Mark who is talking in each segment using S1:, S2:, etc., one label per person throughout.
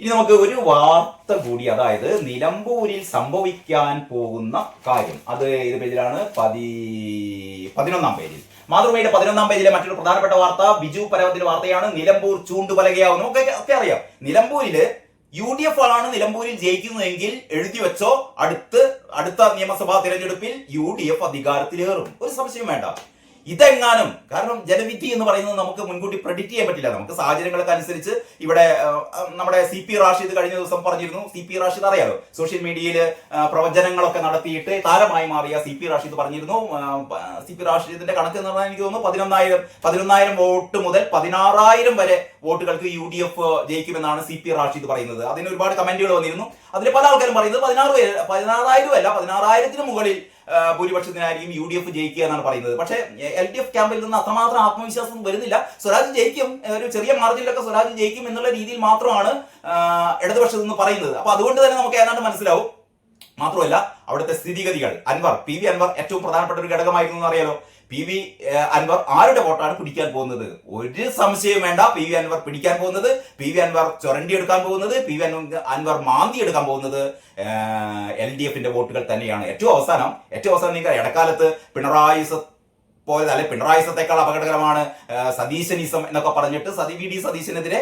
S1: ഇനി നമുക്ക് ഒരു വാർത്ത കൂടി അതായത് നിലമ്പൂരിൽ സംഭവിക്കാൻ പോകുന്ന കാര്യം അത് ഏത് പേജിലാണ് പതി പതിനൊന്നാം പേജിൽ മാതൃഭൂമിയുടെ പതിനൊന്നാം പേജിലെ മറ്റൊരു പ്രധാനപ്പെട്ട വാർത്ത ബിജു പരവത്തിന്റെ വാർത്തയാണ് നിലമ്പൂർ ചൂണ്ടുപലകയാവുന്നു നമുക്ക് ഒക്കെ അറിയാം നിലമ്പൂരില് യു ഡി എഫ് ആണ് നിലമ്പൂരിൽ ജയിക്കുന്നതെങ്കിൽ എഴുതി വെച്ചോ അടുത്ത് അടുത്ത നിയമസഭാ തിരഞ്ഞെടുപ്പിൽ യു ഡി എഫ് അധികാരത്തിലേറും ഒരു സംശയം വേണ്ട ഇതെങ്ങാനും കാരണം ജനവിധി എന്ന് പറയുന്നത് നമുക്ക് മുൻകൂട്ടി പ്രെഡിക്റ്റ് ചെയ്യാൻ പറ്റില്ല നമുക്ക് സാഹചര്യങ്ങളൊക്കെ അനുസരിച്ച് ഇവിടെ നമ്മുടെ സി പി റാഷിദ് കഴിഞ്ഞ ദിവസം പറഞ്ഞിരുന്നു സി പി റാഷിദ് അറിയാലോ സോഷ്യൽ മീഡിയയിൽ പ്രവചനങ്ങളൊക്കെ നടത്തിയിട്ട് താരമായി മാറിയ സി പി റാഷിദ് പറഞ്ഞിരുന്നു സി പി റാഷിദിന്റെ കണക്ക് എന്ന് പറഞ്ഞാൽ എനിക്ക് തോന്നുന്നു പതിനൊന്നായിരം പതിനൊന്നായിരം വോട്ട് മുതൽ പതിനാറായിരം വരെ വോട്ടുകൾക്ക് യു ഡി എഫ് ജയിക്കുമെന്നാണ് സി പി റാഷിദ് പറയുന്നത് അതിന് ഒരുപാട് കമന്റുകൾ വന്നിരുന്നു അതിന് പല ആൾക്കാരും പറയുന്നത് പതിനാറ് പതിനാറായിരം അല്ല പതിനാറായിരത്തിന് മുകളിൽ ഭൂരിപക്ഷത്തിനായിരിക്കും യു ഡി എഫ് ജയിക്കുക എന്നാണ് പറയുന്നത് പക്ഷേ എൽ ഡി എഫ് ക്യാമ്പിൽ നിന്ന് അത്രമാത്രം ആത്മവിശ്വാസം വരുന്നില്ല സ്വരാജ് ജയിക്കും ഒരു ചെറിയ മാർജിനിലൊക്കെ സ്വരാജ് ജയിക്കും എന്നുള്ള രീതിയിൽ മാത്രമാണ് ഇടതുപക്ഷത്തു നിന്ന് പറയുന്നത് അപ്പൊ അതുകൊണ്ട് തന്നെ നമുക്ക് ഏതാണ്ട് മനസ്സിലാവും മാത്രമല്ല അവിടുത്തെ സ്ഥിതിഗതികൾ അൻവർ പി വി അൻവർ ഏറ്റവും പ്രധാനപ്പെട്ട ഒരു ഘടകമായിരുന്നു അറിയാലോ പി വി അൻവർ ആരുടെ വോട്ടാണ് പിടിക്കാൻ പോകുന്നത് ഒരു സംശയം വേണ്ട പി വി അൻവർ പിടിക്കാൻ പോകുന്നത് പി വി അൻവർ ചൊരണ്ടി എടുക്കാൻ പോകുന്നത് പി വി അൻവർ മാന്തി എടുക്കാൻ പോകുന്നത് എൽ ഡി എഫിന്റെ വോട്ടുകൾ തന്നെയാണ് ഏറ്റവും അവസാനം ഏറ്റവും അവസാനം നിങ്ങൾ ഇടക്കാലത്ത് പിണറായി പോലെ അല്ലെ പിണറായിസത്തേക്കാൾ അപകടകരമാണ് സതീശനിസം എന്നൊക്കെ പറഞ്ഞിട്ട് സതി വി ഡി സതീശനെതിരെ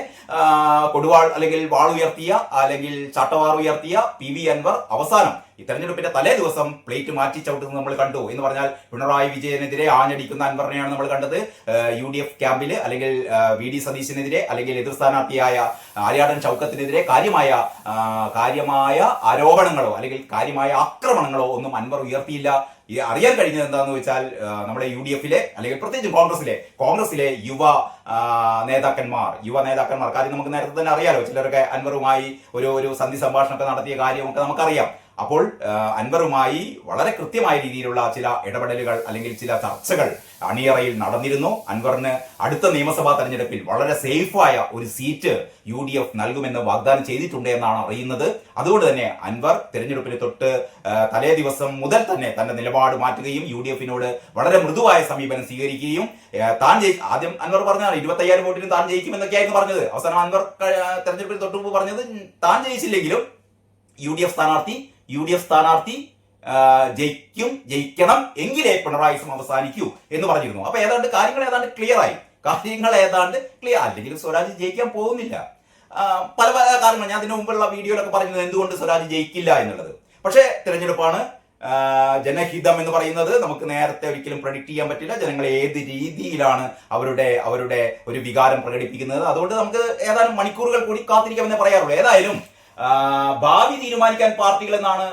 S1: കൊടുവാൾ അല്ലെങ്കിൽ വാൾ ഉയർത്തിയ അല്ലെങ്കിൽ ചാട്ടവാർ ഉയർത്തിയ പി വി അൻവർ അവസാനം ഈ തെരഞ്ഞെടുപ്പിന്റെ തലേ ദിവസം പ്ലേറ്റ് മാറ്റി ചവിട്ടുന്നത് നമ്മൾ കണ്ടു എന്ന് പറഞ്ഞാൽ പിണറായി വിജയനെതിരെ ആഞ്ഞടിക്കുന്ന അൻവറിനെയാണ് നമ്മൾ കണ്ടത് യു ഡി എഫ് ക്യാമ്പിൽ അല്ലെങ്കിൽ വി ഡി സതീശനെതിരെ അല്ലെങ്കിൽ എതിർ സ്ഥാനാർത്ഥിയായ ആര്യാടൻ ചൗക്കത്തിനെതിരെ കാര്യമായ കാര്യമായ ആരോപണങ്ങളോ അല്ലെങ്കിൽ കാര്യമായ ആക്രമണങ്ങളോ ഒന്നും അൻവർ ഉയർത്തിയില്ല ഈ അറിയാൻ കഴിഞ്ഞത് എന്താന്ന് വെച്ചാൽ നമ്മുടെ യു ഡി എഫിലെ അല്ലെങ്കിൽ പ്രത്യേകിച്ച് കോൺഗ്രസിലെ കോൺഗ്രസിലെ യുവ നേതാക്കന്മാർ യുവ നേതാക്കന്മാർ കാര്യം നമുക്ക് നേരത്തെ തന്നെ അറിയാലോ ചിലരൊക്കെ അൻവറുമായി ഒരു ഒരു സന്ധി സംഭാഷണമൊക്കെ നടത്തിയ കാര്യമൊക്കെ നമുക്കറിയാം അപ്പോൾ അൻവറുമായി വളരെ കൃത്യമായ രീതിയിലുള്ള ചില ഇടപെടലുകൾ അല്ലെങ്കിൽ ചില ചർച്ചകൾ അണിയറയിൽ നടന്നിരുന്നു അൻവറിന് അടുത്ത നിയമസഭാ തെരഞ്ഞെടുപ്പിൽ വളരെ സേഫായ ഒരു സീറ്റ് യു ഡി എഫ് നൽകുമെന്ന് വാഗ്ദാനം ചെയ്തിട്ടുണ്ട് എന്നാണ് അറിയുന്നത് അതുകൊണ്ട് തന്നെ അൻവർ തെരഞ്ഞെടുപ്പിന് തൊട്ട് തലേ ദിവസം മുതൽ തന്നെ തന്റെ നിലപാട് മാറ്റുകയും യു ഡി എഫിനോട് വളരെ മൃദുവായ സമീപനം സ്വീകരിക്കുകയും താൻ ജയി ആദ്യം അൻവർ പറഞ്ഞാണ് ഇരുപത്തയ്യായിരം വോട്ടിന് താൻ ജയിക്കുമെന്നൊക്കെയായിരുന്നു പറഞ്ഞത് അവസാനം അൻവർ തെരഞ്ഞെടുപ്പിന് തൊട്ട് മുമ്പ് പറഞ്ഞത് താൻ ജയിച്ചില്ലെങ്കിലും യു ഡി എഫ് സ്ഥാനാർത്ഥി യു ഡി എഫ് സ്ഥാനാർത്ഥി ജയിക്കും ജയിക്കണം എങ്കിലേ പിണറായി വിശ്വം അവസാനിക്കൂ എന്ന് പറഞ്ഞിരുന്നു അപ്പൊ ഏതാണ്ട് കാര്യങ്ങൾ ഏതാണ്ട് ക്ലിയർ ആയി കാര്യങ്ങൾ ഏതാണ്ട് ക്ലിയർ അല്ലെങ്കിൽ സ്വരാജ് ജയിക്കാൻ പോകുന്നില്ല പല പല കാരണങ്ങൾ ഞാൻ അതിനു മുമ്പുള്ള വീഡിയോയിലൊക്കെ പറയുന്നത് എന്തുകൊണ്ട് സ്വരാജ് ജയിക്കില്ല എന്നുള്ളത് പക്ഷേ തിരഞ്ഞെടുപ്പാണ് ജനഹിതം എന്ന് പറയുന്നത് നമുക്ക് നേരത്തെ ഒരിക്കലും പ്രഡിക്റ്റ് ചെയ്യാൻ പറ്റില്ല ജനങ്ങൾ ഏത് രീതിയിലാണ് അവരുടെ അവരുടെ ഒരു വികാരം പ്രകടിപ്പിക്കുന്നത് അതുകൊണ്ട് നമുക്ക് ഏതാനും മണിക്കൂറുകൾ കൂടി കാത്തിരിക്കാമെന്നേ പറയാറുള്ളൂ ഏതായാലും ഭാവി തീരുമാനിക്കാൻ പാർട്ടികൾ എന്നാണ്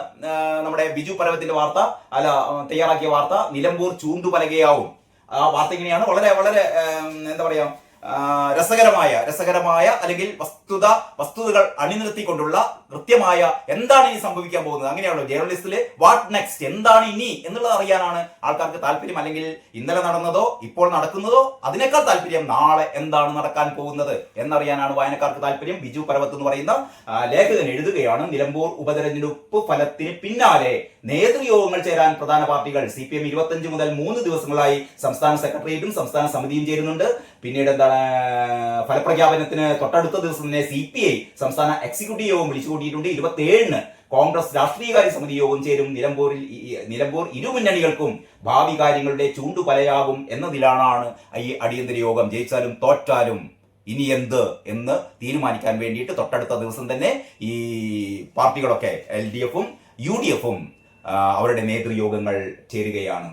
S1: നമ്മുടെ ബിജു പരവത്തിന്റെ വാർത്ത അല്ല തയ്യാറാക്കിയ വാർത്ത നിലമ്പൂർ ചൂണ്ടുപലകയാവും ആ വാർത്ത ഇങ്ങനെയാണ് വളരെ വളരെ എന്താ പറയാ രസകരമായ രസകരമായ അല്ലെങ്കിൽ വസ്തുത വസ്തുതകൾ അണിനിർത്തിക്കൊണ്ടുള്ള കൃത്യമായ എന്താണ് ഇനി സംഭവിക്കാൻ പോകുന്നത് അങ്ങനെയാണോ ജേർണലിസ്റ്റില് വാട്ട് നെക്സ്റ്റ് എന്താണ് ഇനി എന്നുള്ളത് അറിയാനാണ് ആൾക്കാർക്ക് താല്പര്യം അല്ലെങ്കിൽ ഇന്നലെ നടന്നതോ ഇപ്പോൾ നടക്കുന്നതോ അതിനേക്കാൾ താല്പര്യം നാളെ എന്താണ് നടക്കാൻ പോകുന്നത് എന്നറിയാനാണ് വായനക്കാർക്ക് താല്പര്യം ബിജു പരവത്ത് എന്ന് പറയുന്ന ലേഖകൻ എഴുതുകയാണ് നിലമ്പൂർ ഉപതെരഞ്ഞെടുപ്പ് ഫലത്തിന് പിന്നാലെ നേതൃയോഗങ്ങൾ ചേരാൻ പ്രധാന പാർട്ടികൾ സി പി എം ഇരുപത്തഞ്ച് മുതൽ മൂന്ന് ദിവസങ്ങളായി സംസ്ഥാന സെക്രട്ടേറിയറ്റും സംസ്ഥാന സമിതിയും ചേരുന്നുണ്ട് പിന്നീട് എന്താണ് ഫലപ്രഖ്യാപനത്തിന് തൊട്ടടുത്ത ദിവസം തന്നെ സി പി ഐ സംസ്ഥാന എക്സിക്യൂട്ടീവ് യോഗം വിളിച്ചു കൂട്ടിയിട്ടുണ്ട് ഇരുപത്തി ഏഴിന് കോൺഗ്രസ് രാഷ്ട്രീയകാര്യ സമിതി യോഗം ചേരും നിലമ്പൂരിൽ നിലമ്പൂർ ഇരുമുന്നണികൾക്കും ഭാവി കാര്യങ്ങളുടെ ചൂണ്ടുപലയാകും എന്നതിലാണ് ഈ അടിയന്തര യോഗം ജയിച്ചാലും തോറ്റാലും ഇനി എന്ത് എന്ന് തീരുമാനിക്കാൻ വേണ്ടിയിട്ട് തൊട്ടടുത്ത ദിവസം തന്നെ ഈ പാർട്ടികളൊക്കെ എൽ ഡി എഫും യു ഡി എഫും അവരുടെ നേതൃയോഗങ്ങൾ ചേരുകയാണ്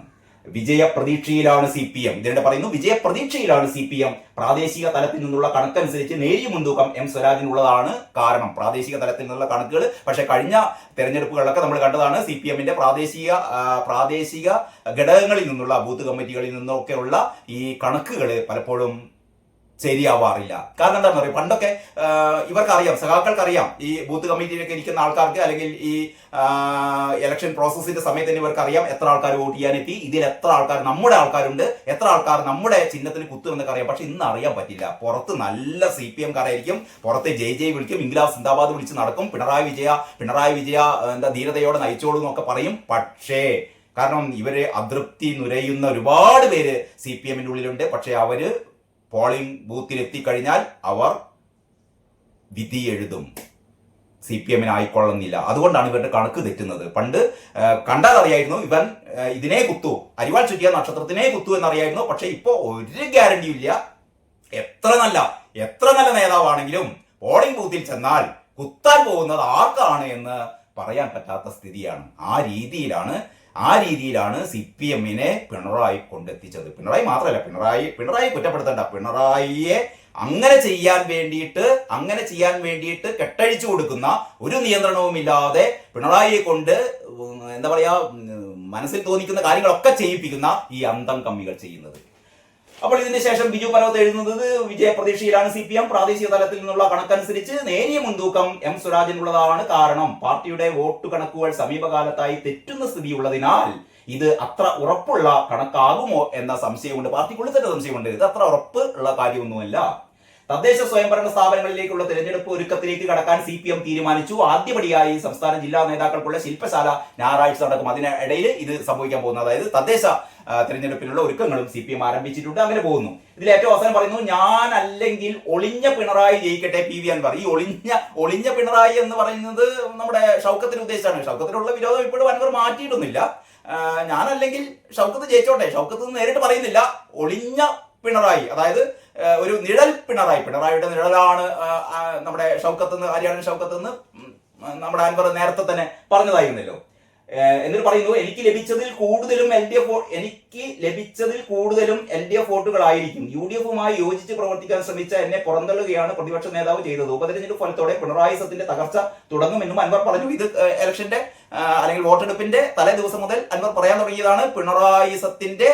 S1: വിജയപ്രതീക്ഷയിലാണ് സി പി എം ഇതിനിടെ പറയുന്നു വിജയപ്രതീക്ഷയിലാണ് സി പി എം പ്രാദേശിക തലത്തിൽ നിന്നുള്ള കണക്കനുസരിച്ച് നേരിയ മുൻതൂക്കം എം സ്വരാജിനുള്ളതാണ് കാരണം പ്രാദേശിക തലത്തിൽ നിന്നുള്ള കണക്കുകൾ പക്ഷെ കഴിഞ്ഞ തെരഞ്ഞെടുപ്പുകളിലൊക്കെ നമ്മൾ കണ്ടതാണ് സി പി എമ്മിന്റെ പ്രാദേശിക പ്രാദേശിക ഘടകങ്ങളിൽ നിന്നുള്ള ബൂത്ത് കമ്മിറ്റികളിൽ നിന്നൊക്കെയുള്ള ഈ കണക്കുകൾ പലപ്പോഴും ശരിയാവാറില്ല കാരണം എന്താണെന്ന് പറയും പണ്ടൊക്കെ ഇവർക്കറിയാം സഖാക്കൾക്കറിയാം ഈ ബൂത്ത് കമ്മിറ്റിയിലൊക്കെ ഇരിക്കുന്ന ആൾക്കാർക്ക് അല്ലെങ്കിൽ ഈ ഇലക്ഷൻ പ്രോസസ്സിന്റെ സമയത്ത് തന്നെ ഇവർക്കറിയാം എത്ര ആൾക്കാർ വോട്ട് ചെയ്യാനെത്തി ഇതിൽ എത്ര ആൾക്കാർ നമ്മുടെ ആൾക്കാരുണ്ട് എത്ര ആൾക്കാർ നമ്മുടെ ചിഹ്നത്തിന് കുത്തുമെന്നൊക്കെ അറിയാം പക്ഷെ ഇന്ന് അറിയാൻ പറ്റില്ല പുറത്ത് നല്ല സി പി എം കാരായിരിക്കും പുറത്തെ ജെ ജെ വിളിക്കും ഇംഗ്ലാസ് സിന്ദാബാദ് വിളിച്ച് നടക്കും പിണറായി വിജയ പിണറായി വിജയ എന്താ ധീരതയോടെ നയിച്ചോളൂ എന്നൊക്കെ പറയും പക്ഷേ കാരണം ഇവരെ അതൃപ്തി നുരയുന്ന ഒരുപാട് പേര് സി പി എമ്മിൻ്റെ ഉള്ളിലുണ്ട് പക്ഷേ അവര് പോളിംഗ് ബൂത്തിലെത്തിക്കഴിഞ്ഞാൽ അവർ വിധി എഴുതും സി പി എമ്മിന് ആയിക്കൊള്ളുന്നില്ല അതുകൊണ്ടാണ് ഇവരുടെ കണക്ക് തെറ്റുന്നത് പണ്ട് കണ്ടാൽ അറിയായിരുന്നു ഇവൻ ഇതിനെ കുത്തു അരിവാൾ ചുറ്റിയ നക്ഷത്രത്തിനെ കുത്തു എന്നറിയായിരുന്നു പക്ഷെ ഇപ്പോൾ ഒരു ഗ്യാരണ്ടിയില്ല എത്ര നല്ല എത്ര നല്ല നേതാവാണെങ്കിലും പോളിംഗ് ബൂത്തിൽ ചെന്നാൽ കുത്താൻ പോകുന്നത് ആർക്കാണ് എന്ന് പറയാൻ പറ്റാത്ത സ്ഥിതിയാണ് ആ രീതിയിലാണ് ആ രീതിയിലാണ് സി പി എമ്മിനെ പിണറായി കൊണ്ടെത്തിച്ചത് പിണറായി മാത്രമല്ല പിണറായി പിണറായി കുറ്റപ്പെടുത്തണ്ട പിണറായിയെ അങ്ങനെ ചെയ്യാൻ വേണ്ടിയിട്ട് അങ്ങനെ ചെയ്യാൻ വേണ്ടിയിട്ട് കെട്ടഴിച്ചു കൊടുക്കുന്ന ഒരു ഇല്ലാതെ പിണറായിയെ കൊണ്ട് എന്താ പറയാ മനസ്സിൽ തോന്നിക്കുന്ന കാര്യങ്ങളൊക്കെ ചെയ്യിപ്പിക്കുന്ന ഈ അന്തം കമ്മികൾ ചെയ്യുന്നത് അപ്പോൾ ഇതിന്റെ ശേഷം ബിജു പർവത്ത് എഴുതുന്നത് വിജയപ്രതീക്ഷയിലാണ് സി പി എം പ്രാദേശിക തലത്തിൽ നിന്നുള്ള കണക്കനുസരിച്ച് നേരിയ മുൻതൂക്കം എം സ്വരാജിനുള്ളതാണ് കാരണം പാർട്ടിയുടെ വോട്ട് കണക്കുകൾ സമീപകാലത്തായി തെറ്റുന്ന സ്ഥിതിയുള്ളതിനാൽ ഇത് അത്ര ഉറപ്പുള്ള കണക്കാകുമോ എന്ന സംശയമുണ്ട് പാർട്ടിക്കുള്ളിൽ തന്നെ സംശയമുണ്ട് ഇത് അത്ര ഉറപ്പ് ഉള്ള കാര്യമൊന്നുമല്ല തദ്ദേശ സ്വയംഭരണ സ്ഥാപനങ്ങളിലേക്കുള്ള തെരഞ്ഞെടുപ്പ് ഒരുക്കത്തിലേക്ക് കടക്കാൻ സി പി എം തീരുമാനിച്ചു ആദ്യപടിയായി സംസ്ഥാന ജില്ലാ നേതാക്കൾക്കുള്ള ശില്പശാല ഞായറാഴ്ച നടക്കും അതിനിടയിൽ ഇത് സംഭവിക്കാൻ പോകുന്നത് അതായത് തദ്ദേശ തിരഞ്ഞെടുപ്പിനുള്ള ഒരുക്കങ്ങളും സി പി എം ആരംഭിച്ചിട്ടുണ്ട് അങ്ങനെ പോകുന്നു ഇതിൽ ഏറ്റവും അവസാനം പറയുന്നു ഞാൻ അല്ലെങ്കിൽ ഒളിഞ്ഞ പിണറായി ജയിക്കട്ടെ പി വി അൻവർ ഈ ഒളിഞ്ഞ ഒളിഞ്ഞ പിണറായി എന്ന് പറയുന്നത് നമ്മുടെ ഷൗക്കത്തിന് ഉദ്ദേശിച്ചാണ് ഷൗക്കത്തിനുള്ള വിരോധം ഇപ്പോഴും അൻവർ മാറ്റിയിട്ടൊന്നുമില്ല ഞാനല്ലെങ്കിൽ ഷൗക്കത്ത് ജയിച്ചോട്ടെ ഷൗക്കത്ത് നേരിട്ട് പറയുന്നില്ല ഒളിഞ്ഞ പിണറായി അതായത് ഒരു നിഴൽ പിണറായി പിണറായിയുടെ നിഴലാണ് നമ്മുടെ ഷൗക്കത്ത് നിന്ന് ഹരിയാണൻ ഷൗക്കത്ത് നിന്ന് നമ്മുടെ അൻവർ നേരത്തെ തന്നെ പറഞ്ഞതായിരുന്നല്ലോ എന്നിട്ട് പറയുന്നു എനിക്ക് ലഭിച്ചതിൽ കൂടുതലും എൽ ഡി എഫ് എനിക്ക് ലഭിച്ചതിൽ കൂടുതലും എൽ ഡി എഫ് വോട്ടുകളായിരിക്കും യു ഡി എഫുമായി യോജിച്ച് പ്രവർത്തിക്കാൻ ശ്രമിച്ച എന്നെ പുറന്തള്ളുകയാണ് പ്രതിപക്ഷ നേതാവ് ചെയ്തത് ഉപതെരഞ്ഞെടുപ്പ് ഫലത്തോടെ പിണറായി സത്തിന്റെ തകർച്ച തുടങ്ങുമെന്നും അൻവർ പറഞ്ഞു ഇത് ഇലക്ഷന്റെ അല്ലെങ്കിൽ വോട്ടെടുപ്പിന്റെ തലേ ദിവസം മുതൽ അൻവർ പറയാൻ തുടങ്ങിയതാണ് പിണറായി സത്തിന്റെ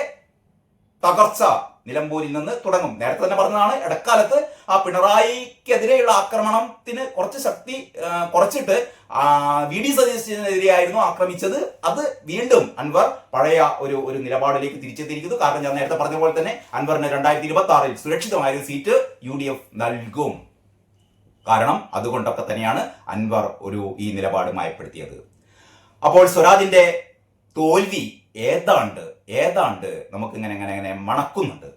S1: തകർച്ച നിലമ്പൂരിൽ നിന്ന് തുടങ്ങും നേരത്തെ തന്നെ പറഞ്ഞതാണ് ഇടക്കാലത്ത് ആ പിണറായിക്കെതിരെയുള്ള ആക്രമണത്തിന് കുറച്ച് ശക്തി കുറച്ചിട്ട് വി ഡി സതീശനെതിരെയായിരുന്നു ആക്രമിച്ചത് അത് വീണ്ടും അൻവർ പഴയ ഒരു ഒരു നിലപാടിലേക്ക് തിരിച്ചെത്തിയിരിക്കുന്നു കാരണം ഞാൻ നേരത്തെ പറഞ്ഞ പോലെ തന്നെ അൻവറിന് രണ്ടായിരത്തി ഇരുപത്തി ആറിൽ സുരക്ഷിതമായ സീറ്റ് യു ഡി എഫ് നൽകും കാരണം അതുകൊണ്ടൊക്കെ തന്നെയാണ് അൻവർ ഒരു ഈ നിലപാട് മയപ്പെടുത്തിയത് അപ്പോൾ സ്വരാജിന്റെ തോൽവി ഏതാണ്ട് ഏതാണ്ട് നമുക്ക് ഇങ്ങനെ ഇങ്ങനെ മണക്കുന്നുണ്ട്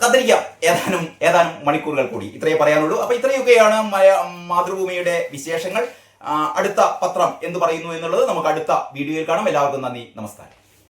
S1: കത്തിരിക്ക ഏതാനും ഏതാനും മണിക്കൂറുകൾ കൂടി ഇത്രയേ പറയാനുള്ളൂ അപ്പൊ ഇത്രയൊക്കെയാണ് മാതൃഭൂമിയുടെ വിശേഷങ്ങൾ അടുത്ത പത്രം എന്ന് പറയുന്നു എന്നുള്ളത് നമുക്ക് അടുത്ത വീഡിയോയിൽ കാണാം എല്ലാവർക്കും നന്ദി നമസ്കാരം